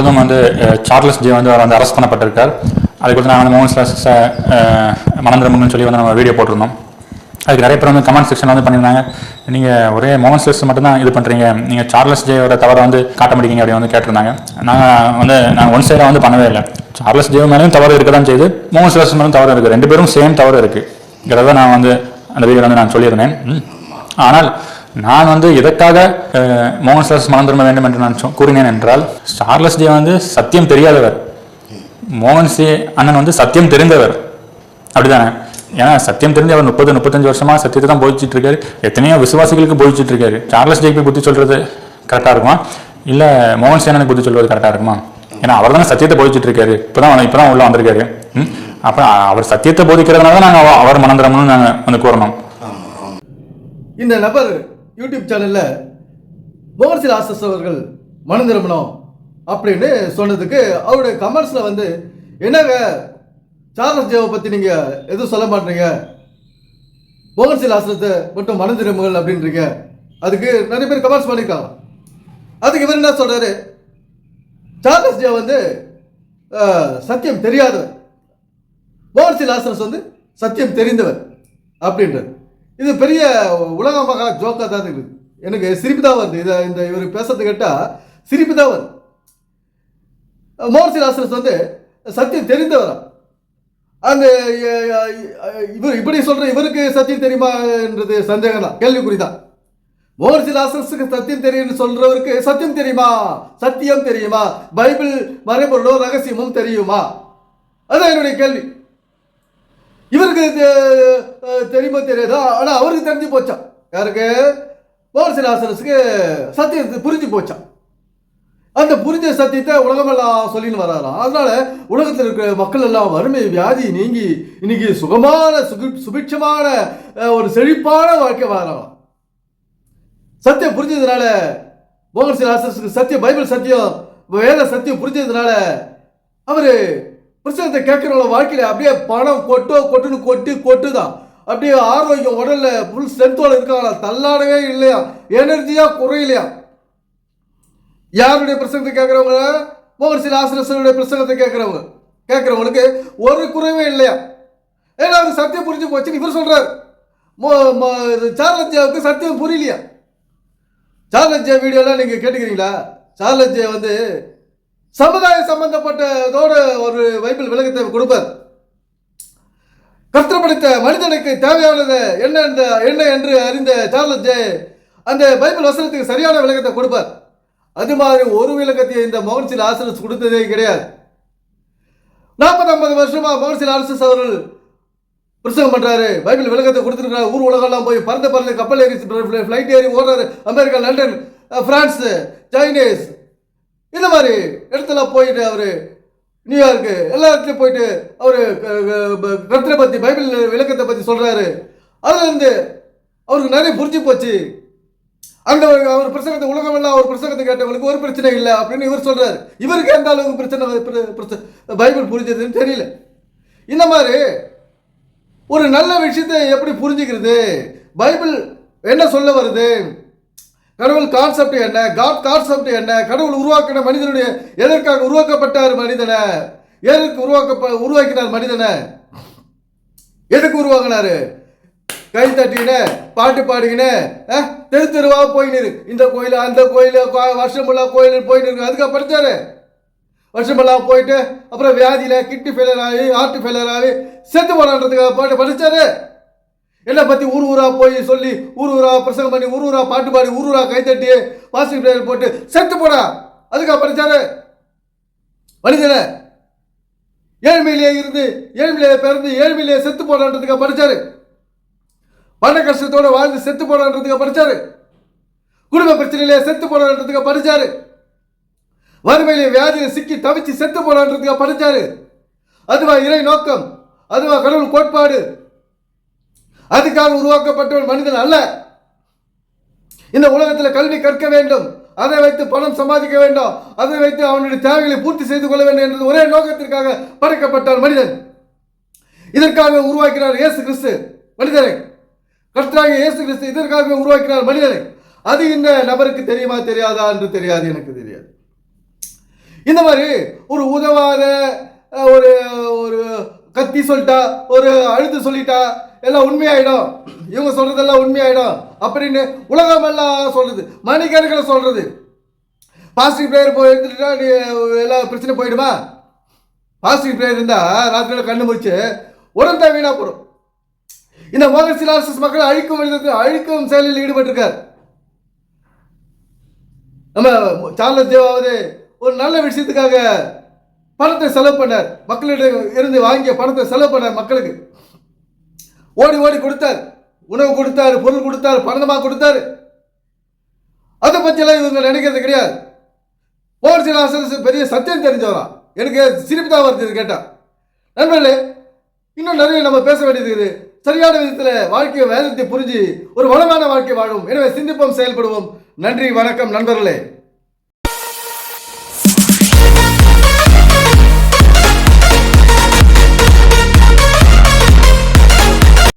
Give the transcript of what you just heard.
பொழுதும் வந்து Charles J வந்து அவர் வந்து அரெஸ்ட் பண்ணப்பட்டிருக்கார். அதுக்கு வந்து நான் வந்து மோகன் ஸ்லாஸ் மனந்திரமுன்னு சொல்லி வந்து நம்ம வீடியோ போட்டிருந்தோம். அதுக்கு நிறைய பேர் வந்து கமெண்ட் செக்ஷன் வந்து பண்ணியிருந்தாங்க. நீங்கள் ஒரே மோகன் ஸ்லாஸ் மட்டும்தான் இது பண்ணுறீங்க நீங்கள் சார்லஸ் ஜேயோட தவறை வந்து காட்ட முடியுங்க அப்படின்னு வந்து கேட்டிருந்தாங்க. நாங்கள் வந்து நான் ஒன் சைடாக வந்து பண்ணவே இல்லை. சார்லஸ் ஜேவ் மேலேயும் தவறு இருக்க தான் செய்யுது மோகன் ஸ்லாஸ் மேலும் தவறு இருக்குது ரெண்டு பேரும் சேம் தவறு இருக்குங்கிறத நான் வந்து அந்த வீடியோ வந்து நான் சொல்லியிருந்தேன். ஆனால் நான் வந்து எதற்காக மோகன் ஸ்லாஸ் மனம் திரும்ப வேண்டும் என்று நான் கூறினேன் என்றால் சார்லஸ் ஜே வந்து சத்தியம் தெரியாதவர். மோகன் சி அண்ணன் வந்து சத்தியம் தெரிந்தவர். அப்படிதானே? ஏன்னா சத்தியம் தெரிஞ்சு அவர் முப்பது முப்பத்தஞ்சு வருஷமா சத்தியத்தை தான் போதிச்சிட்டு இருக்காரு எத்தனையோ விசுவாசிகளுக்கு போதிச்சிட்டு இருக்காரு சார்லஸ் ஜேக்கு புத்தி சொல்றது கரெக்டா இருக்குமா? இல்ல மோகன் சேனனுக்கு புத்தி சொல்றது கரெக்டா இருக்குமா? ஏன்னா அவர் தானே சத்தியத்தை போதிச்சிட்டு இருக்காரு இப்பதான் இப்பதான் உள்ள வந்திருக்காரு. ம்? அப்ப அவர் சத்தியத்தை போதிக்கிறதுனால தான் நாங்க அவர் மனந்திரம்னு நாங்க வந்து கூறணும். இந்த நபர் யூடியூப் சேனலில் மோகன்சில் ஆசஸ் அவர்கள் மனம் திரும்பணும் அப்படின்னு சொன்னதுக்கு அவருடைய கமெண்ட்ஸில் வந்து என்னங்க சார்லஸ் ஜேவை பற்றி நீங்கள் எதுவும் சொல்ல மாட்டீங்க? மோகன்சில் ஆசிரத்தை மட்டும் மனம் திரும்புங்கள் அப்படின்றீங்க. அதுக்கு நிறைய பேர் கமெண்ட்ஸ் பண்ணியிருக்காங்க அதுக்கு இவர் என்ன சொல்கிறாரு சார்லஸ் ஜே வந்து சத்தியம் தெரியாதவர். மோகன்சில் லாசரஸ் வந்து சத்தியம் தெரிந்தவர் அப்படின்றது இது பெரிய உலக மகா ஜோக்காக தான் இருக்குது எனக்கு சிரிப்பு தான் வருது. இதை இந்த இவர் பேசுறது கேட்டால் சிரிப்பு தான் வருது. மோர்சி லாசரஸ் வந்து சத்தியம் தெரிந்தவரா? அந்த இவர் இப்படி சொல்கிற இவருக்கு சத்தியம் தெரியுமான்றது சந்தேகம் தான். கேள்விக்குறி தான் மோர்சி லாசரஸுக்கு சத்தியம் தெரியும்னு சொல்கிறவருக்கு சத்தியம் தெரியுமா? சத்தியம் தெரியுமா? பைபிள் மறைபொருளோ ரகசியமும் தெரியுமா? அதான் என்னுடைய கேள்வி. இவருக்கு தெரியுமோ தெரியுமா தெரியாதா? ஆனால் அவருக்கு தெரிஞ்சு போச்சான் யாருக்கு? மோகன்சி லாசரஸுக்கு சத்தியம் புரிஞ்சு போச்சான் அந்த புரிஞ்ச சத்தியத்தை உலகமெல்லாம் சொல்லின்னு வராராம். அதனால உலகத்தில் இருக்கிற மக்கள் எல்லாம் வறுமை வியாதி நீங்கி இன்னைக்கு சுகமான சுகி சுபிட்சமான ஒரு செழிப்பான வாழ்க்கை வாழலாம் சத்தியம் புரிஞ்சதுனால மோகன் சிங் சத்தியம் பைபிள் சத்தியம் வேத சத்தியம் புரிஞ்சதுனால அவர் புருஷனத்தை கேட்குறவங்கள வாழ்க்கையில் அப்படியே பணம் கொட்டோ கொட்டுன்னு கொட்டி கொட்டுதான் அப்படியே ஆரோக்கியம் உடல்ல ஃபுல் ஸ்ட்ரென்த்தோடு இருக்காங்களா? தள்ளாடவே இல்லையா? எனர்ஜியாக குறையிலையா? யாருடைய பிரசங்கத்தை கேட்குறவங்க? மோகன் ஆசிரியர்களுடைய ஆசிரசனுடைய பிரசங்கத்தை கேட்குறவங்க. கேட்குறவங்களுக்கு ஒரு குறைவே இல்லையா? ஏன்னா அவர் சத்தியம் புரிஞ்சு போச்சுன்னு இவர் சொல்கிறார் மோ சத்தியம் புரியலையா? சார்லஸ் வீடியோலாம் நீங்கள் கேட்டுக்கிறீங்களா? சார்லஸ் வந்து சமுதாய சம்பந்தப்பட்டதோடு ஒரு பைபிள் விளக்கத்தை கொடுப்பார். கஷ்டப்படுத்த மனிதனுக்கு தேவையானது என்ன என்ற என்ன என்று அறிந்த சார்லஸ் ஜே அந்த பைபிள் வசனத்துக்கு சரியான விளக்கத்தை கொடுப்பார். அது மாதிரி ஒரு விளக்கத்தை இந்த மோகன்சில் ஆசிரஸ் கொடுத்ததே கிடையாது. நாற்பது ஐம்பது வருஷமா மோகன்சில் ஆசிரஸ் அவர்கள் பிரசங்கம் பண்றாரு. பைபிள் விளக்கத்தை கொடுத்துருக்காரு ஊர் உலகெல்லாம் போய் பறந்து பறந்து கப்பல் ஏறி ஃப்ளைட் ஏறி ஓடுறாரு. அமெரிக்கா லண்டன் பிரான்ஸ் சைனீஸ் இந்த மாதிரி இடத்துல போயிட்டு அவர் நியூயார்க்கு எல்லா இடத்துலையும் போயிட்டு அவர் கருத்தரை பற்றி பைபிள் விளக்கத்தை பற்றி சொல்கிறாரு அதுலேருந்து அவருக்கு நிறைய புரிஞ்சு போச்சு. அந்த அவர் பிரசங்கத்தை உலகம் எல்லாம் அவர் பிரசங்கத்தை கேட்டவங்களுக்கு ஒரு பிரச்சனை இல்லை அப்படின்னு இவர் சொல்கிறார் இவருக்கு எந்த அளவுக்கு பிரச்சனை பைபிள் புரிஞ்சதுன்னு தெரியல. இந்த மாதிரி ஒரு நல்ல விஷயத்தை எப்படி புரிஞ்சுக்கிறது? பைபிள் என்ன சொல்ல வருது? கடவுள் கான்செப்ட் என்ன? காட் கான்செப்ட் என்ன? கடவுள் உருவாக்கின மனிதனுடைய எதற்காக உருவாக்கப்பட்டார் மனிதனை? எதற்கு உருவாக்க உருவாக்கினார் மனிதனை? எதுக்கு உருவாக்கினாரு? கை தட்டின பாட்டு பாடுகின தெரு தெருவாக போயின்னு இந்த கோயில் அந்த கோயில் வருஷமெல்லாம் கோயில் போயின்னு இருக்கு அதுக்காக படிச்சாரு வருஷமெல்லாம் போயிட்டு அப்புறம் வியாதியில் கிட்னி ஃபெயிலர் ஆகி ஹார்ட் ஃபெயிலர் ஆகி செத்து போனான்றதுக்காக பாட்டு படித்தாரு. என்னை பற்றி ஊர் ஊராக போய் சொல்லி ஊர் ஊராக பிரசங்கம் பண்ணி ஊர் ஊராக பாட்டு பாடி ஊர் ஊராக கைத்தட்டி பாசிட்டிவ் பிளேயர் போட்டு செத்து போடா. அதுக்காக படிச்சாரு மனிதனை ஏழ்மையிலேயே இருந்து ஏழ்மையிலேயே பிறந்து ஏழ்மையிலேயே செத்து போடான்றதுக்காக படித்தாரு பண கஷ்டத்தோட வாழ்ந்து செத்து போடான்றதுக்காக படித்தாரு குடும்ப பிரச்சனையிலே செத்து போடான்றதுக்காக படித்தாரு வறுமையிலே வியாதியில் சிக்கி தவிச்சு செத்து போடான்றதுக்காக படித்தாரு அதுவா இறை நோக்கம் அதுவா கடவுள் கோட்பாடு அதுக்காக உருவாக்கப்பட்டவன் மனிதன் அல்ல. இந்த உலகத்தில் கல்வி கற்க வேண்டும். அதை வைத்து பணம் சம்பாதிக்க வேண்டும். அதை வைத்து அவனுடைய தேவைகளை பூர்த்தி செய்து கொள்ள வேண்டும் என்ற ஒரே நோக்கத்திற்காக படைக்கப்பட்டான் மனிதன். இதற்காக உருவாக்கினார் இயேசு கிறிஸ்து மனிதரை. கர்த்தராக இயேசு கிறிஸ்து இதற்காக உருவாக்கினார் மனிதரை. அது இந்த நபருக்கு தெரியுமா தெரியாதா என்று தெரியாது எனக்கு தெரியாது. இந்த மாதிரி ஒரு உதவாத ஒரு ஒரு கத்தி சொல்லிட்டா ஒரு அழுத்து சொல்லிட்டா எல்லாம் உண்மையாயிடும். இவங்க சொல்றதெல்லாம் உண்மையாயிடும் அப்படின்னு உலகமெல்லாம் சொல்றது மணிக்கணக்கில் சொல்றது. பாசிட்டிவ் பிளேயர் போய் எடுத்துட்டா நீ எல்லா பிரச்சனை போயிடுமா? பாசிட்டிவ் பிளேயர் இருந்தால் ராத்திரியில் கண்ணு முடிச்சு உடம்பு தான் வீணாக போடும். இந்த மோகன் சிலாசஸ் மக்கள் அழிக்கும் விதத்தில் அழிக்கும் செயலில் ஈடுபட்டிருக்கார். நம்ம சார்லஸ் தேவாவது ஒரு நல்ல விஷயத்துக்காக பணத்தை செலவு பண்ணார். மக்களிடம் இருந்து வாங்கிய பணத்தை செலவு பண்ணார் மக்களுக்கு. ஓடி ஓடி கொடுத்தார். உணவு கொடுத்தாரு பொருள் கொடுத்தாரு பணமாக கொடுத்தாரு. அதை பற்றியெல்லாம் இவங்க நினைக்கிறது கிடையாது. மோகன் சிலாசஸ் பெரிய சத்தியம் தெரிஞ்சவரா? எனக்கு சிரிப்பு தான் வருது கேட்டால் நண்பர்களே இன்னும் நிறைய நம்ம பேச வேண்டியது இருக்குது. சரியான விதத்தில் வாழ்க்கை வேதத்தை புரிஞ்சு ஒரு வளமான வாழ்க்கை வாழும். எனவே சிந்திப்போம் செயல்படுவோம். நன்றி வணக்கம் நண்பர்களே.